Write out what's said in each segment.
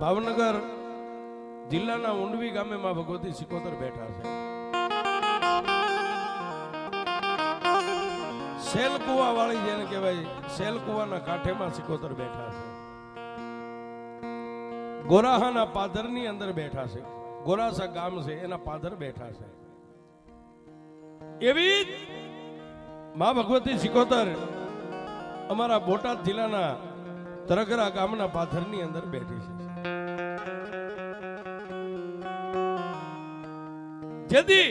ભાવનગર જિલ્લાના ઊંડવી ગામે માં ભગવતી સિકોતર બેઠા છે. સેલ કુવા વાળી જેને કહેવાય સેલ કુવાના કાંઠેમાં સિકોતર બેઠા છે. ગોરાહાના પાદરની અંદર બેઠા છે. ગોરાસા ગામ છે, એના પાદર બેઠા છે. એવી જ માં ભગવતી સિકોતર અમારા બોટાદ જિલ્લાના તરગરા ગામના પાથરની અંદર બેઠી છે. જેથી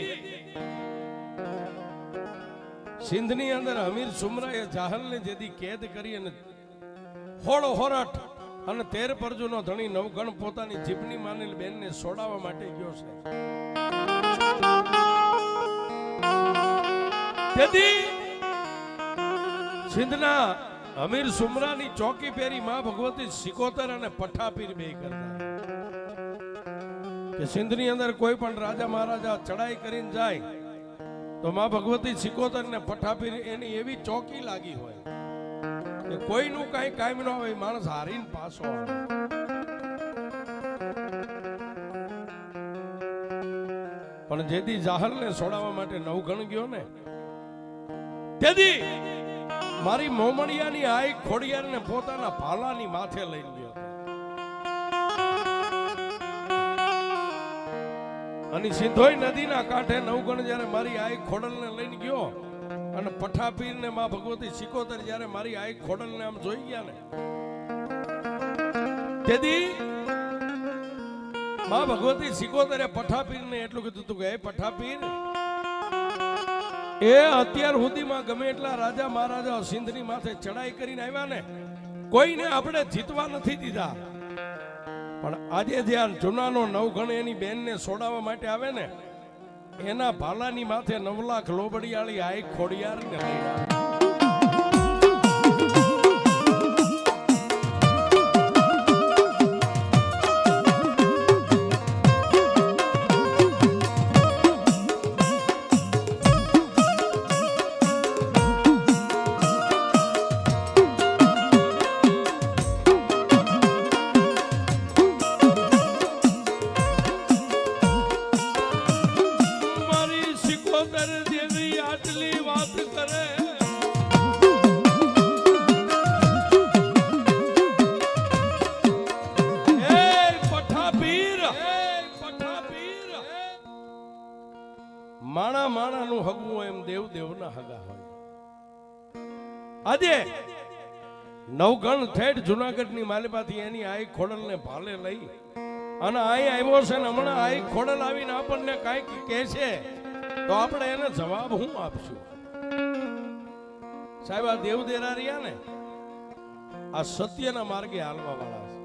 સિંધની અંદર અમીર સુમરાએ જાહલને જેદી કેદ કરી અને હોળ હોરઠ અને તેર પરજુનો ધણી નવગણ પોતાની જીભની માનેલ બેનને સોડાવવા માટે ગયો છે. સિંધના અમીર સુમરાની ચોકી પહેરી માં ભગવતી સિકોતર અને પઠાપીર બે કરતા. કે સિંધની અંદર કોઈ પણ રાજા મહારાજા ચડાઈ કરીને જાય, તો માં ભગવતી સિકોતર ને પઠાપીર એની એવી ચોકી લાગી હોય કોઈનું કઈ કામ ન હોય, માણસ હારીને પાછો પણ જેથી જાહલને છોડાવવા માટે નવગણ ગયો ને તેથી મારી મોમણિયાની આઈ ખોડિયારને પોતાના ભાલાની માથે લઈ ગયો. અને સિંધોઈ નદીના કાંઠે નવગણ જ્યારે મારી આઈ ખોડલને લઈને ગયો અને પઠાપીર ને માં ભગવતી સિકોતર જ્યારે મારી આઈ ખોડલને આમ જોઈ ગયા ને, તેથી માં ભગવતી સિકોતરે પઠાપીરને એટલું કીધું હતું કે એ પઠાપીર, એ અત્યાર સુધીમાં ગમે એટલા રાજા મહારાજા સિંધની માથે ચડાઈ કરીને આવ્યા ને, કોઈને આપણે જીતવા નથી દીધા. પણ આજે જ્યારે જૂનાનો નવઘણ એની બેનને સોડાવવા માટે આવે ને, એના ભાલાની માથે નવ લાખ લોબડિયાળી આઈ ખોડિયાર ને દેવ દેવના હગા હોય. આજે નવગણ ઠેઠ જુનાગઢની માલિપાથી એની આઈ ખોડલને ભાલે લઈ અને અહીં આવ્યો છે ને હમણાં આઈ ખોડલ આવીને આપણને કાંઈક કહે છે, તો આપણે એને જવાબ હું આપશું? સાહેબ, આ દેવ દેરા રહ્યા ને આ સત્યના માર્ગે હાલવા વાળા છે.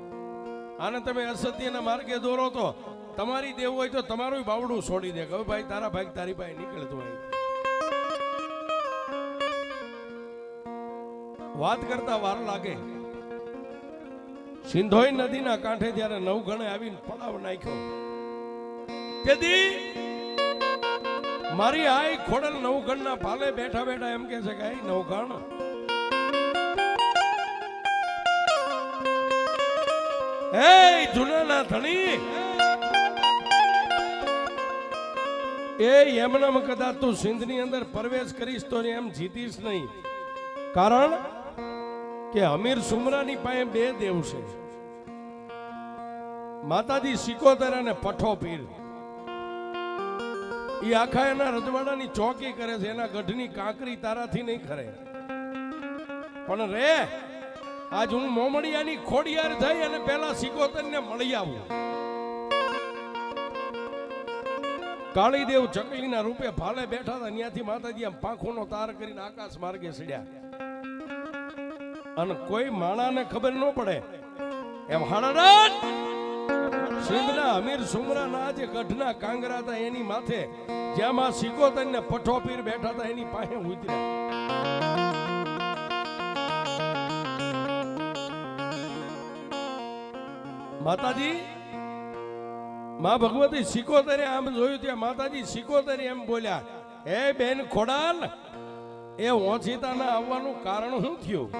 આને તમે અસત્યના માર્ગે દોરો તો તમારી દેવ હોય તો તમારું બાવડું છોડી દે કે ભાઈ તારા ભાઈ તારી પાસે નીકળતું હોય. વાત કરતા વાર લાગે. સિંધોઈ નદીના કાંઠે જ્યારે નવગણે આવીને પડાવ નાખ્યો તેથી મારી આઈ ખોડલ નવગણના ભાલે બેઠા બેઠા એમ કે છે કે આઈ નવગણ હે જુનાના ધણી, એ એમનામ કદાચ તું સિંધની અંદર પ્રવેશ કરીશ તો એમ જીતીશ નહીં. કારણ કે અમીર સુમરાની પાસે બે દેવ છે. માતાજી સિકોતર અને પઠો પીર. એ આખા એના રજવાડાની ચોકી કરે છે, એના ગઢની કાંકરી તારાથી નહીં ખરે. પણ રે, આજ હું મોમડિયાની ખોડિયાર થઈ અને પેલા સિકોતરને મળી આવું. કાળીદેવ ચકલીના રૂપે ભાલે બેઠા હતા ત્યાંથી માતાજી આમ પાંખોનો તાર કરીને આકાશ માર્ગે સડ્યા. અને કોઈ માણાને ખબર ન પડે. એમ હાડાડાટ સિંધના અમીર સુમરાના જે ગઢના કાંગરા હતા એની માથે. જેમાં સિકોતર ને પઠો પીર બેઠા હતા એની પાસે ઉતર્યા. માતાજી, માં ભગવતી સિકોતરે આમ જોયું ત્યાં માતાજી સિકોતરે એમ બોલ્યા, હે બેન ખોડાલ, એ ઓછીતાના આવવાનું કારણ શું થયું?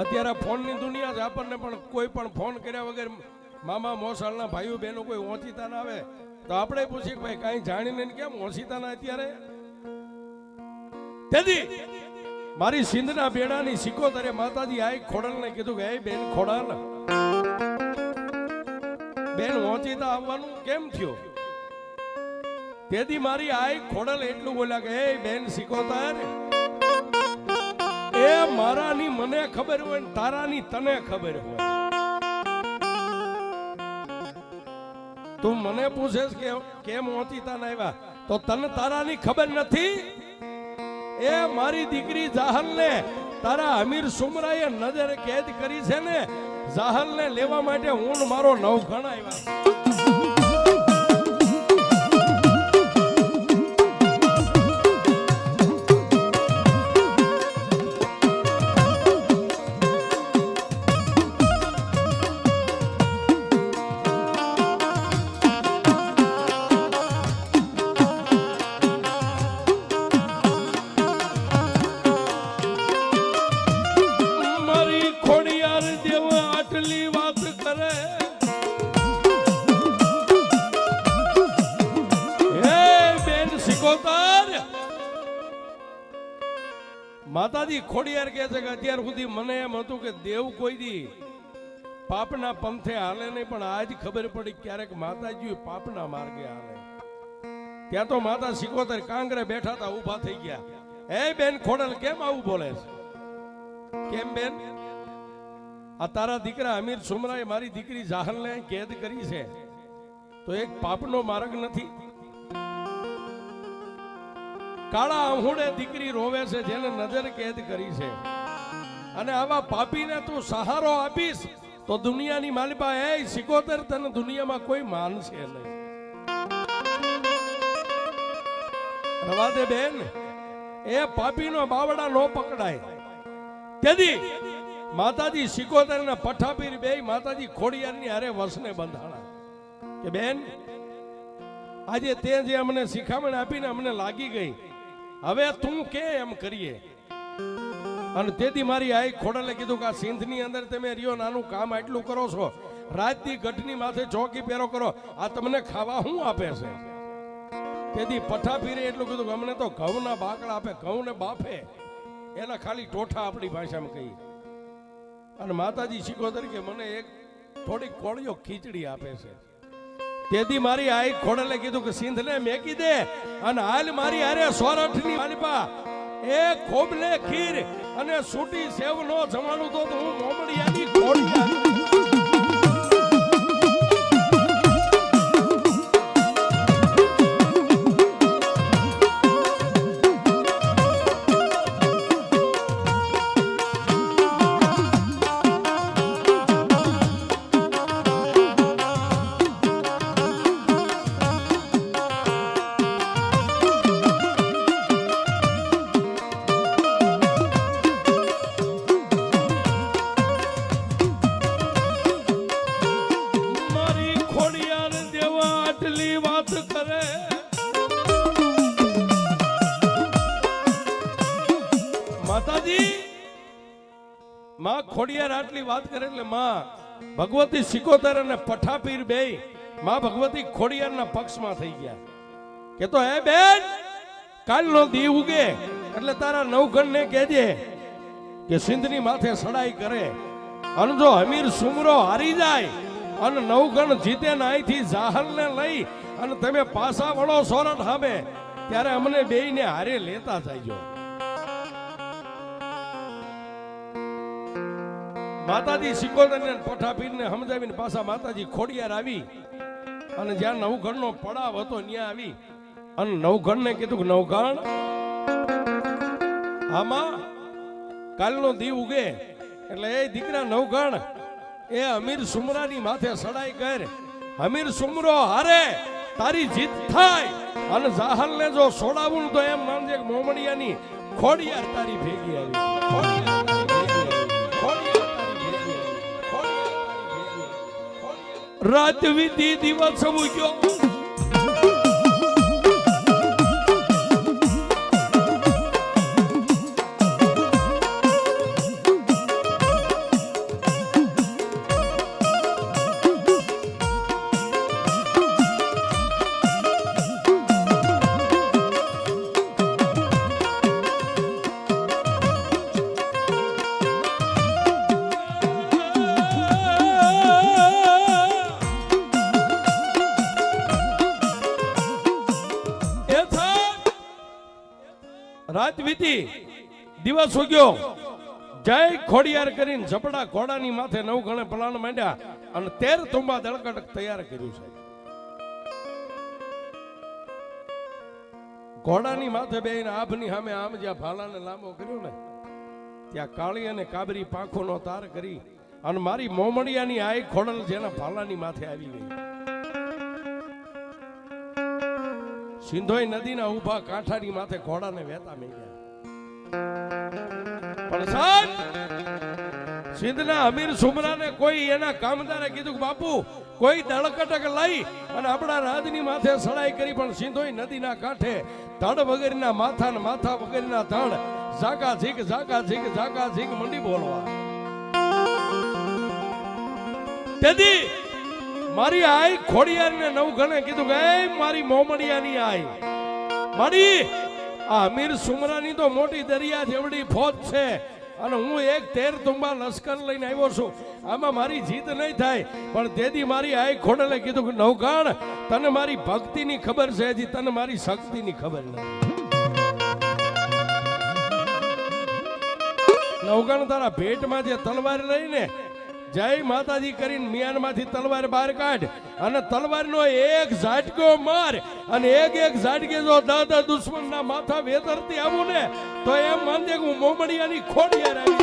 અત્યારે ફોનની દુનિયા છે આપણને પણ કોઈ પણ ફોન કર્યા વગર મામા મોસાળના ભાઈઓ બહેનો કોઈ ઓછીતા ના આવે. તો આપણે પૂછીએ ભાઈ, કાંઈ જાણીને કેમ ઓછીતા ના અત્યારે? તેથી મારી સિંધના બેડાની સિકોતરે માતાજી આઈ ખોડલને કીધું કે, એ બેન ખોડલ, બેન ઓંચીતા આવવાનું કેમ થયું? તેથી મારી આઈ ખોડલ એટલું બોલ્યા કે, એ બેન સિકોતર એ મારાની મને ખબર હોય ને તારાની તને ખબર હોય. તું મને પૂછે કે કેમ હોતી ના આવ્યા? તો તને તારાની ખબર નથી? એ મારી દીકરી જાહલ ને તારા અમીર સુમરાએ નજર કેદ કરી છે ને? જાહલ ને લેવા માટે હું મારો નવ ગણ આવ્યા માતાજી ખોડિયાર કહે છે કે અત્યાર સુધી મને એમ હતું કે દેવ કોઈ દી પાપના પંથે હાલે નહીં, પણ આજ ખબર પડી ક્યારેક માતાજી પાપના માર્ગે હાલે. ત્યાં તો માતા સિકોતર કાંગરે બેઠા હતા, ઊભા થઈ ગયા. એ બેન ખોડલ, કેમ આવું બોલે છે? કેમ બેન? આ તારા દીકરા અમીર સુમરાએ મારી દીકરી જાહલને કેદ કરી છે. તો એક પાપનો માર્ગ નથી. કાળા આહુડે દીકરી રોવે છે, જેને નજર કેદ કરી છે. અને આવા પાપીને તું સહારો આપીશ, તો દુનિયાની માલિપા, એ સિકોતર, તને દુનિયામાં કોઈ માનશે નહીં. રવા દે બેન, એ પાપીનો બાવડા નો પકડાય. તેથી માતાજી સિકોતર ને પઠાપીર બે માતાજી ખોડિયારની હારે વસને બંધાણા. કે બેન, આજે તે જે અમને શિખામણ આપીને અમને લાગી ગઈ હવે તું કે એમ કરીએ? અને તેથી મારી આઈ ખોડલે કીધું કે આ સિંધની અંદર તમે રહ્યો, નાનું કામ આટલું કરો છો. રાતની ગઢની માથે ચોકી પહેરો કરો. આ તમને ખાવા શું આપે છે? તેથી પઠા ફીરે એટલું કીધું કે અમને તો ઘઉંના બાકડા આપે ઘઉં ને બાફે. એના ખાલી ટોઠા આપણી ભાષામાં કહી અને માતાજી શીખો તરીકે મને એક થોડીક કોળીઓ ખીચડી આપે છે. તેથી મારી આઈ ખોડલે કીધું કે, સિંધને મેકી દે અને હાલ મારી હારે સોરઠની માલિપા. એ ખોબલે ખીર અને સૂટી સેવનો જમાડું તો હું મોમડિયાની ખોડિયા વાત કરે એટલે માં, ભગવતી સિકોતર અને પઠાપીર બે, માં ભગવતી ખોડિયારના પક્ષમાં થઈ ગયા. કે તો હે બેન, કાલનો દી ઉગે, એટલે તારા નવગણને કહેજે કે સિંધની માથે સડાઈ કરે. અને જો હમીર સુમરો હારી જાય, અને નવગણ જીતે ને અહીંથી જાહલને લઈ, અને તમે પાસા વળો સોરઠ સામે ત્યારે અમને બેયને હારે લેતા જાયજો. માતાજી સિકોદરને પઠાપીરને સમજાવીને પાછા માતાજી ખોડિયાર આવી અને જ્યાં નવગણનો પડાવ હતો ત્યાં આવી. અને નવગણને કીધું કે નવગણ આમાં કાલનો દીવ ઉગે. એટલે એ દીકરા નવગણ એ અમીર સુમરાની માથે સડાઈ કર. અમીર સુમરો, હારે, તારી જીત થાય. અને જાહલને જો સોડાવું તો એમ માનજે કે મોમડિયાની ખોડિયાર તારી ભેગી આવી. રાત વીતી દિવસ ઉગ્યો. રાત વીતી દિવસ ઉગ્યો. જય ખોડિયાર કરીને ઝપડા ઘોડાની માથે નવ ગણે પલાણ માંડ્યા અને તેર તુંબા દળકટક તૈયાર કર્યું છે. ઘોડાની માથે બેહીને આભની સામે આમ જ્યાં ભાલાને લાંબો કર્યો ને, ત્યાં કાળી અને કાબરી પાંખોનો તાર કરી અને મારી મોમડિયાની આઈ ખોડલ જેના ભાલાની માથે આવી ગઈ. સિંધોઈ નદીના ઊભા કાંઠાની માથે ઘોડાને વહેતા મેળ્યા. પણ સિંધના અમીર સુમરાને કોઈ એના કામદારે કીધું બાપુ, કોઈ દળકટક લઈ અને આપણા રાજની માથે સડાઈ કરી, પણ સિંધોઈ નદીના કાંઠે ધડ વગેરેના માથા ને માથા વગેરેના ધડ, ઝાકા ઝીક ઝાકા ઝીક ઝાકા ઝીક મંડી બોલવા. તેથી મારી આઈ ખોડિયારને નવ ગણે કીધું કે, "એ મારી મોમડિયાની આઈ. મારી, આ અમીર સુમરાની તો મોટી દરિયા જેવડી ફોજ છે. અને હું એક તેર તુંબા લશ્કર લઈને આવ્યો છું. આમાં મારી જીત નહીં થાય. પણ તેથી મારી આઈ ખોડલે કીધું કે નવઘણ તને મારી ભક્તિની ખબર છે. હજી તને મારી શક્તિની ખબર નથી. નવગણ તારા ભેટમાં જે તલવાર લઈને જય માતાજી કરીને મિયાનમાંથી તલવાર બહાર કાઢ અને તલવારનો એક ઝાટકો માર અને એક એક ઝાટકે જો દાદા દુશ્મનના માથા વેતરતી આવું ને, તો એમ માનજે કે હું મોમડિયાની ખોડિયા આવી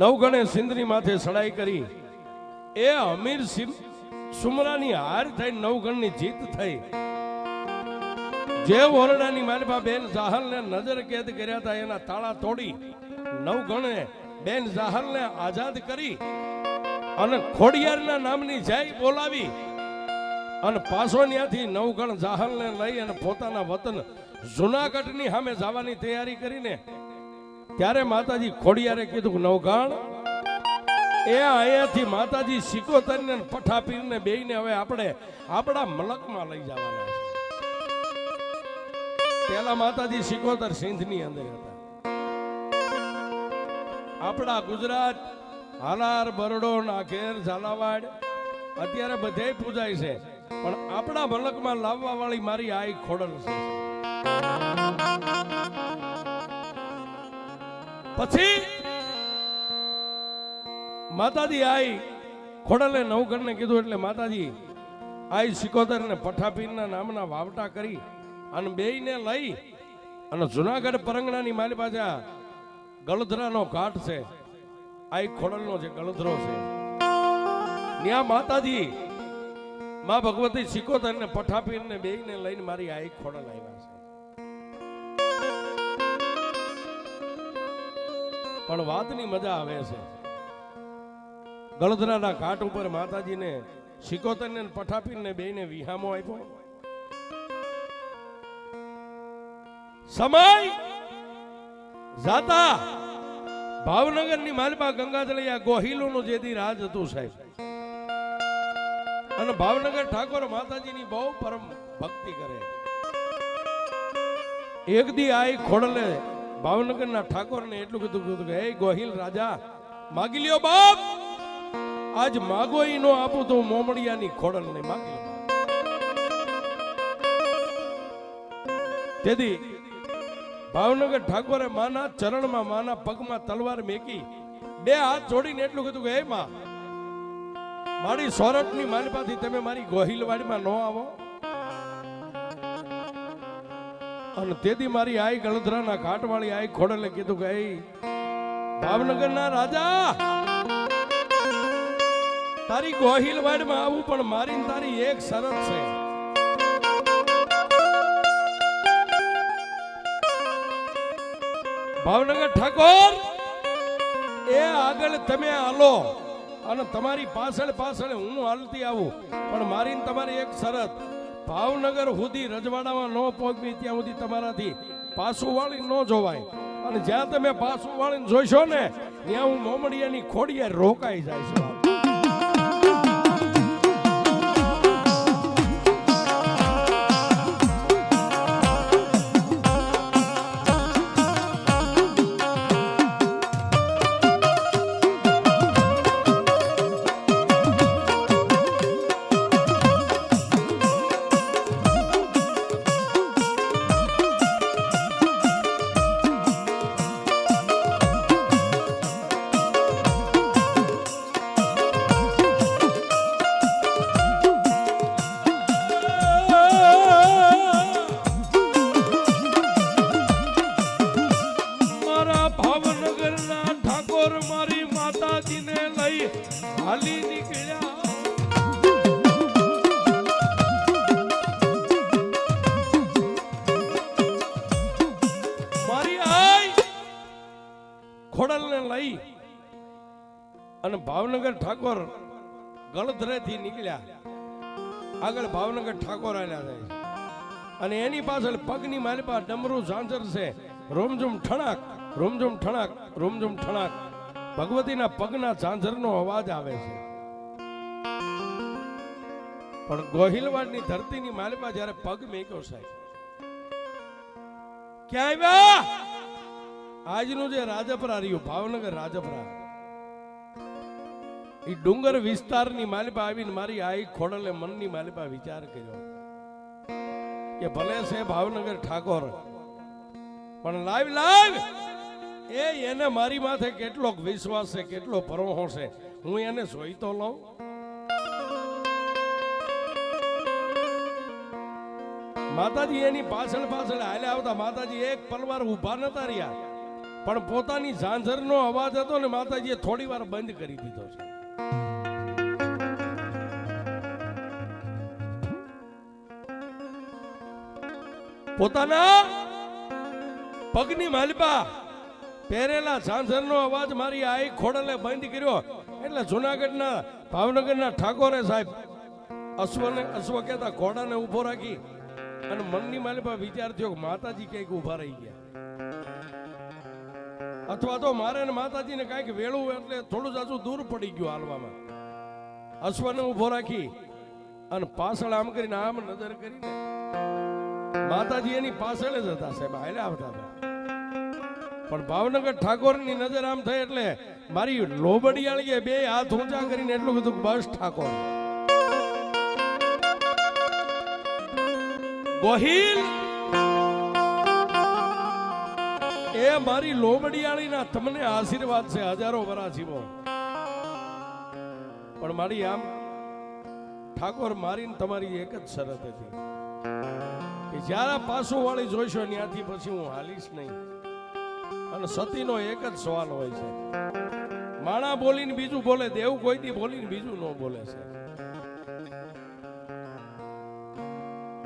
નવગણે સિંદરી માથે સડાઈ કરી. એ અમીર સુમરાની હાર થઈ, નવગણની જીત થઈ. જે ઓરડાની માલપા બેન જાહલને નજર કેદ કર્યા હતા, એના તાળા તોડી નવગણે બેન જાહલને આઝાદ કરી અને ખોડિયારના નામની જય બોલાવી અને પાછો ત્યાંથી નવગણ જાહલને લઈ અને પોતાના વતન જુનાગઢની સામે જવાની તૈયારી કરીને ત્યારે માતાજી ખોડિયારે કીધું કે નવગાણ એ અહીંયાથી માતાજી સિકોતરને પઠાપીરને બેયને હવે આપણે આપણા મલકમાં લઈ જવાના છે. પેલા માતાજી સિકોતર સિંધની અંદર હતા. આપણા ગુજરાત, હાલાર, બરડો નાખેર ઝાલાવાડ, અત્યારે બધે પૂજાય છે. પણ આપણા મલકમાં લાવવા વાળી મારી આઈ ખોડલ છે. પછી માતાજી આઈ ખોડલે નવગણને કીધું એટલે માતાજી આઈ સિકોદર ને પઠાપીરના નામના વાવટા કરી અને બેયને લઈ અને જુનાગઢ પરંગણાની મારી પાસે ગળધરાનો ઘાટ છે. આઈ ખોડલનો જે ગળધરો છે. ત્યાં માતાજી, માં ભગવતી સિકોદર ને પઠાપીર ને બેયને લઈને મારી આઈ ખોડલ આવ્યા છે. પણ વાતની મજા આવે છે. ગળધરાના ઘાટ ઉપર માતાજીને શિકોતરને ને બેને વિહામો આપ્યો. સમય! જાતા! ભાવનગરની માલપા ગંગાજળિયા ગોહિલોનું જેથી રાજ હતું સાહેબ. અને ભાવનગર ઠાકોર માતાજીની બહુ પરમ ભક્તિ કરે. એક દી આઈ ખોડલે ભાવનગરના ઠાકોરને એટલું કીધું કીધું કે ગોહિલ રાજા, માગી લ્યો બાપ. આજ માગો ઈ નો આપું તો મોમડિયાની ખોડલ ને માગી લો તેથી ભાવનગર ઠાકોરે માના ચરણમાં, માના પગમાં તલવાર મેકી, બે હાથ જોડીને એટલું કીધું કે, હે માં, મારી સોરઠની માલપાથી તમે મારી ગોહિલવાડીમાં ન આવો. અને તેથી મારી આઈ ગળધરાના ઘાટવાળી આઈ ખોડલે કીધું કે "એ ભાવનગરના રાજા, તારી ગોહિલવાડમાં આવું, પણ મારી તારી એક શરત છે. ભાવનગર ઠાકોર, એ આગળ તમે હાલો અને તમારી પાછળ પાછળ હું હાલતી આવું, પણ મારી તમારી એક શરત. ભાવનગર સુધી રજવાડામાં ન પહોંચવી ત્યાં સુધી તમારાથી પાછું વાળી ન જોવાય. અને જ્યાં તમે પાછું વાળીને જોઈશો ને, ત્યાં હું મોમડિયાની ખોડીએ રોકાઈ જાય છે. ગળધરેથી નીકળ્યા. આગળ ભાવનગર ઠાકોર આવ્યા છે. અને એની પાછળ પગની મારી પાસે ડમરું ઝાંઝર છે. રોમઝુમ ઠણાક રોમઝુમ ઠણાક રોમઝુમ ઠણાક. ભગવતીના પગના ઝાંઝરનો અવાજ આવે છે. પણ ગોહિલવાડની ધરતીની માલિપા જ્યારે પગ મેક્યો સાહેબ, ક્યાં આવ્યા? આજનું જે રાજપરા રહ્યું, ભાવનગર રાજપરા એ ડુંગર વિસ્તારની માલિપા આવીને મારી આઈ ખોડલે મનની માલિપા વિચાર કર્યો કે ભલે છે ભાવનગર ઠાકોર, પણ લાઈવ લાઈવ! એ એને મારી માથે કેટલો વિશ્વાસ છે, કેટલો પરોહો છે. હું એને જોઈ તો લઉં. માતાજી એની પાછળ પાછળ હાલ્યા આવતા માતાજી એક પલવાર ઊભા નતા રહ્યા. પણ પોતાની ઝાંઝરનો અવાજ હતો ને માતાજીએ થોડી વાર બંધ કરી દીધો છે. પોતાના પગની માલિપા પહેરેલા ઝાંઝરનો અવાજ મારી આઈ ખોડલે બંધ કર્યો. એટલે જુનાગઢના ભાવનગરના ઠાકોરે સાહેબ અશ્વને અશ્વ કહેતા ઘોડાને ઊભો રાખી અને મનની માલિપા વિચાર માતાજી ક્યાંક ઊભા રહી ગયા. અથવા તો મારે ને માતાજીને કાંઈક વેળું એટલે થોડું જાજુ દૂર પડી ગયું હાલવામાં. અશ્વને ઊભો રાખી અને પાછળ આમ કરીને આમ નજર કરીને માતાજી એની પાછળ જ હતા સાહેબ હાલ્યા આવતા હતા. પણ ભાવનગર ઠાકોરની નજર આમ થઈ એટલે મારી લોબડિયાળીએ બે હાથ ઊંચા કરીને એટલું કીધું બસ ઠાકોર. ગોહિલ! એ મારી લોબડિયાળીના તમને આશીર્વાદ છે, હજારો વરા જીવો. પણ મારી આમ ઠાકોર મારીને તમારી એક જ શરત હતી. જ્યારે પાછું વાળી જોઈશો ત્યાંથી પછી હું હાલીશ નહીં. અને સતીનો એક જ સવાલ હોય છે. માણા બોલીને બીજું બોલે, દેવ કોઈથી બોલીને બીજું ન બોલે છે.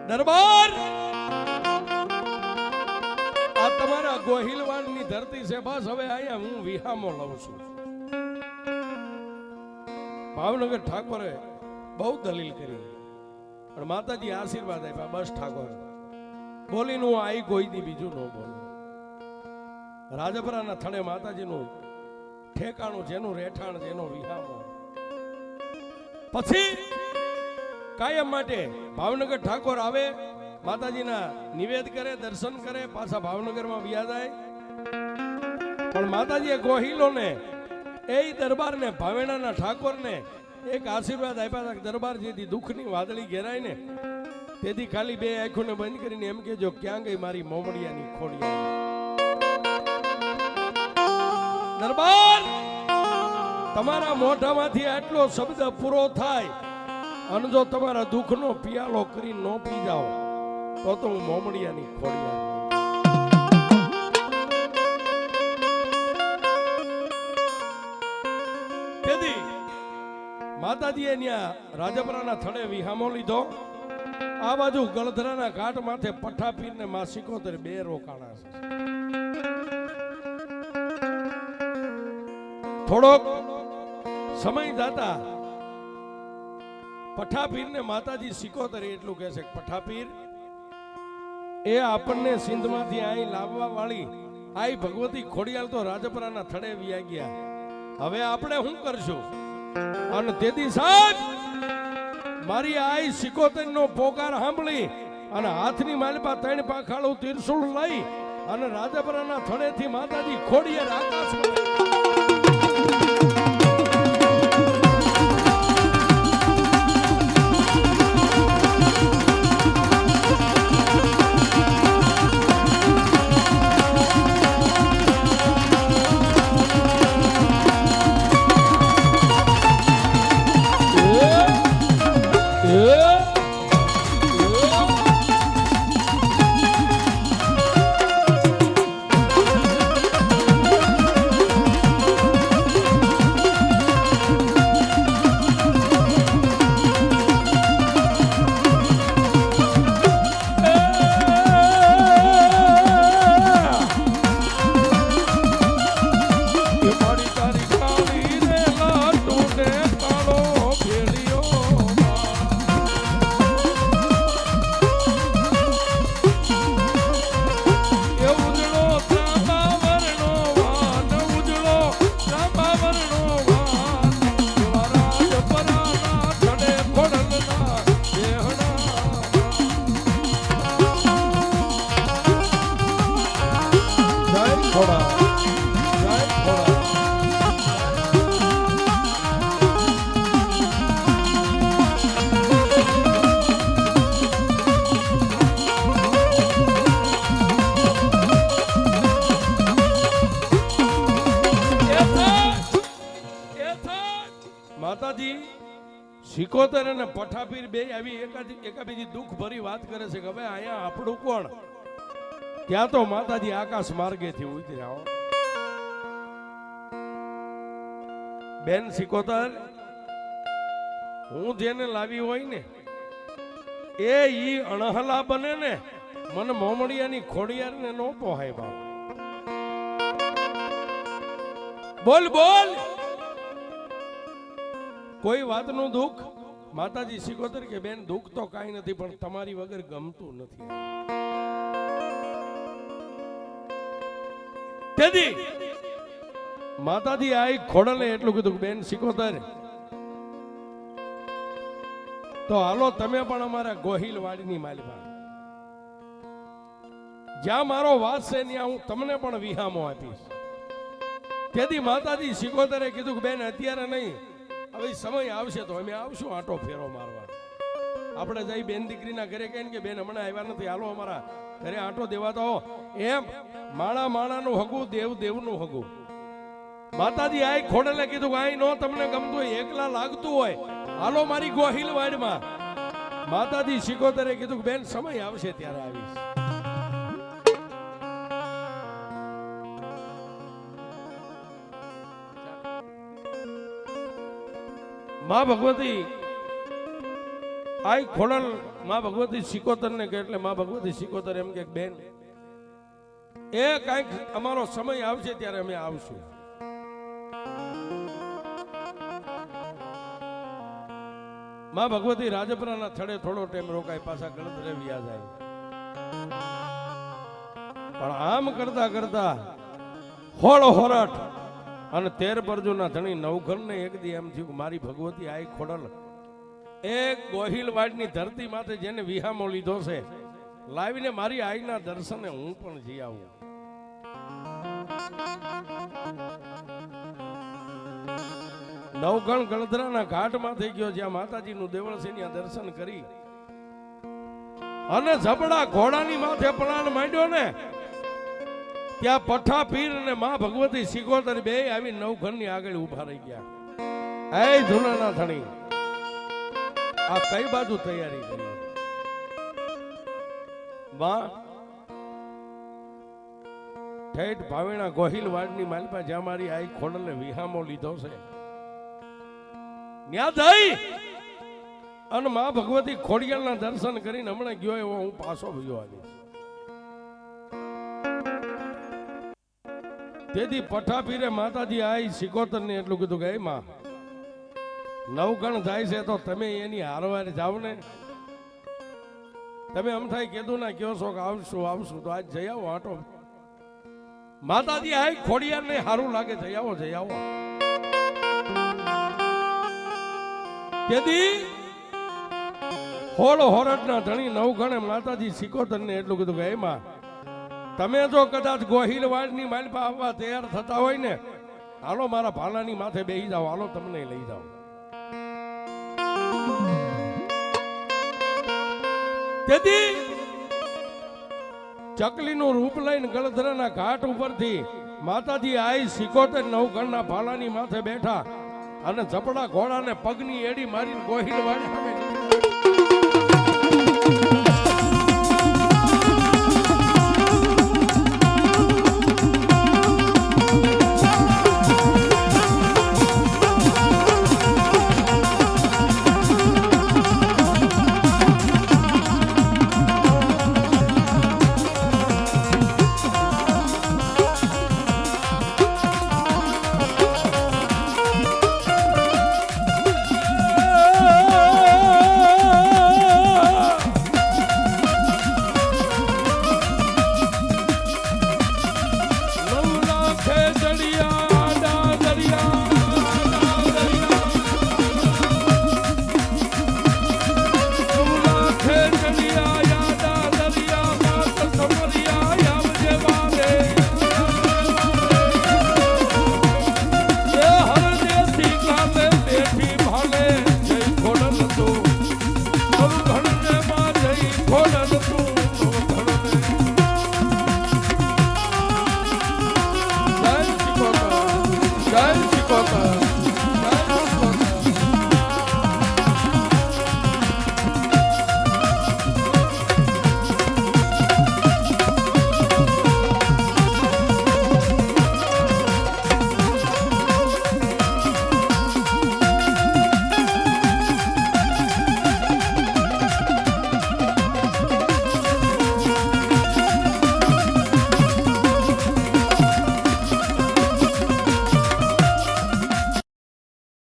દરબાર! આ તમારા ગોહિલવાડની ધરતી છે. બસ હવે અહીંયા હું વિહામો લઉં છું. ભાવનગર ઠાકોરે બહુ દલીલ કરી. પણ માતાજી આશીર્વાદ આપ્યા. બસ ઠાકોર. બોલીને હું આઈ કોઈ દી બીજું ન બોલું. રાજપરાના થડે માતાજીનું ઠેકાણું જેનું રહેઠાણ, જેનો વિહામો. પછી કાયમ માટે ભાવનગર ઠાકોર આવે, માતાજીના નિવેદ કરે, દર્શન કરે, પાછા ભાવનગરમાં વ્યા જાય. પણ માતાજીએ ગોહિલોને એ દરબારને, ભાવેણાના ઠાકોરને એક આશીર્વાદ આપ્યા હતા કે દરબાર જેથી દુઃખની વાદળી ઘેરાય ને તેથી ખાલી બે આંખોને બંધ કરીને એમ કેજો ક્યાં ગઈ મારી મોમડિયાની ખોડિયા? દરબાર! તમારા મોઢામાંથી આટલો શબ્દ પૂરો થાય અને જો તમારા દુઃખનો પિયાલો કરી ન પી જાઓ તો તો હું મોમડિયાની ખોડિયા માતાજીએ ત્યાં રાજપરાના થડે વિહામો લીધો. આ બાજુ ગળધરાના ઘાટ માથે પઠાપીર ને માં સિકોતેર બે રોકાણા થોડોક સમય જાતા પઠાપીર ને માતાજી સિકોતર એટલું કહે પઠાપીર એ આપણને સિંધમાંથી અહીં લાવવા વાળી, આઈ ભગવતી ખોડિયાલ તો રાજપરાના થડે વ્યા ગયા. હવે આપણે શું કરશું? અને તેથી સાહેબ મારી આઈ સિકોતેર નો પોકાર સાંભળી અને હાથની માલપા ત્રણ પાખાળું તીરસુલ લઈ અને રાજાપરાના થણેથી માતાજી ખોડીએ આકાશમાં અને બે આવી એકાબીજી દુઃખ ભરી વાત કરે છે કે હવે અહીંયા આપણું કોણ? ત્યાં તો માતાજી આકાશ માર્ગેથી ઉતર્યા બેન સિકોતર હું જેને લાવી હોય ને, એ ઈ અણહલા બને ને, મને મોમડિયાની ખોડિયાર ને નો પોહાય બાપ. બોલ બોલ. કોઈ વાતનું દુઃખ? માતાજી શીખોતર કે બેન, દુઃખ તો કાંઈ નથી, પણ તમારી વગર ગમતું નથી. માતાજી આઈ ખોડલે એટલું કીધું બેન શીખોતર તો હાલો, તમે પણ અમારા ગોહિલ વાડીની માલિકા. જ્યાં મારો વાસ છે, ત્યાં હું તમને પણ વિહામો આપીશ. તેથી માતાજી શીખોતરે કીધું કે, બેન, અત્યારે નહીં હવે સમય આવશે તો અમે આવશું આટો ફેરો મારવા. આપણે જઈ બેન દીકરીના ઘરે કહીને કે, બેન, હમણાં આવ્યા નથી. હાલો અમારા ઘરે આટો દેવા તો એમ માણા માણાનું હગું, દેવ દેવનું હગું. માતાજી આઈ ખોડેલે કીધું આઈ નો તમને ગમતું હોય, એકલા લાગતું હોય. હાલો મારી ગોહિલ વાડમાં માતાજી સિકોતરે કીધું બેન, સમય આવશે ત્યારે આવીશ. માં ભગવતી, આઈ ખોડલ માં ભગવતી સિકોતર ને કે એટલે માં ભગવતી સિકોતર એમ કે બેન, એ કાંઈક અમારો સમય આવશે ત્યારે અમે આવશું. માં ભગવતી રાજપરાના થડે થોડો ટાઈમ રોકાય, પાછા ગણતરે વ્યા જાય. પણ આમ કરતા કરતા હોળ હોરઠ અને તેર પરજુના ધણી નવઘરને એક દી એમ થયું મારી ભગવતી આઈ ખોડલ, એક ગોહિલવાડની ધરતી માથે જેને વિહામો લીધો છે, લાવીને મારી આઈના દર્શને હું પણ જઈ આવું. નવગણ ગણધરાના ઘાટમાં થઈ ગયો જ્યાં માતાજીનું દેવળ છે ત્યાં દર્શન કરી. અને ઝબડા ઘોડાની માથે પ્રાણ માંડ્યો ને ત્યાં પઠા પીર અને માં ભગવતી સિકોતર બે આવી નવઘણની આગળ ઊભા રહી ગયા. એ જૂનાના ધણી આ કઈ બાજુ તૈયારી કરી? માં, ઠેઠ ભાવેણા ગોહિલ વાડની માલપા જ્યાં મારી આઈ ખોડલને વિહામો લીધો છે. ન્યા જઈ! અને માં ભગવતી ખોડિયાલના દર્શન કરીને હમણાં ગયો એવો હું પાછો ગયો આવીશ. તેથી પઠાપીરે માતાજી આઈ સિકોતર ને એટલું કીધું કે માં, નવગણ જાય છે તો તમે એની હારવાર જાવ ને. તમે એમ થાય કીધું ના, કયો છો કે આવશું આવશું, તો આજ જઈ આવો આટો. માતાજી આઈ ખોડિયાર ને સારું લાગે, જઈ આવો જઈ આવો. તેથી હોળ હોરટના ધણી નવગણે, માતાજી સિકોતર ને એટલું કીધું કે એમાં તમે જો કદાચ ગોહિલવાડની માલપા આવવા તૈયાર થતા હોય ને, હાલો મારા ભાલાની માથે બેસી જાઓ, હાલો તમને લઈ જાઓ તેથી ચકલીનું રૂપ લઈને ગળધરાના ઘાટ ઉપરથી માતાજી આઈ સિકોતેર નવગણના ભાલાની માથે બેઠા અને ઝપડા ઘોડાને પગની એડી મારીને ગોહિલ વાડે સામે નીકળ્યા.